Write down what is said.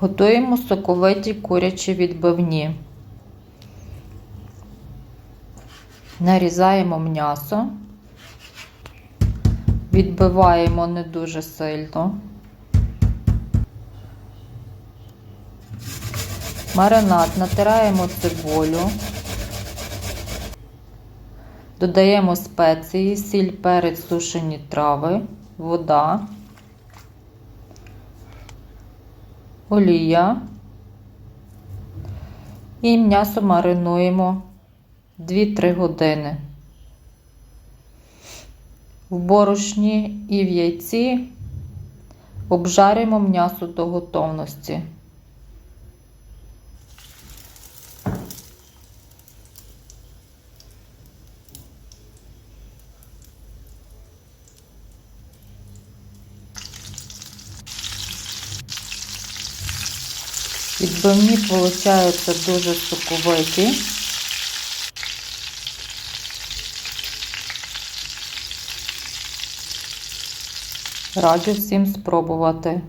Готуємо соковиті курячі відбивні. Нарізаємо м'ясо, відбиваємо не дуже сильно. Маринад натираємо цибулю, додаємо спеції, сіль, перець, сушені трави, вода, олія і м'ясо маринуємо 2-3 години. В борошні і в яйці обжаримо м'ясо до готовності. Відбивні виходить, дуже соковиті. Раджу всім спробувати.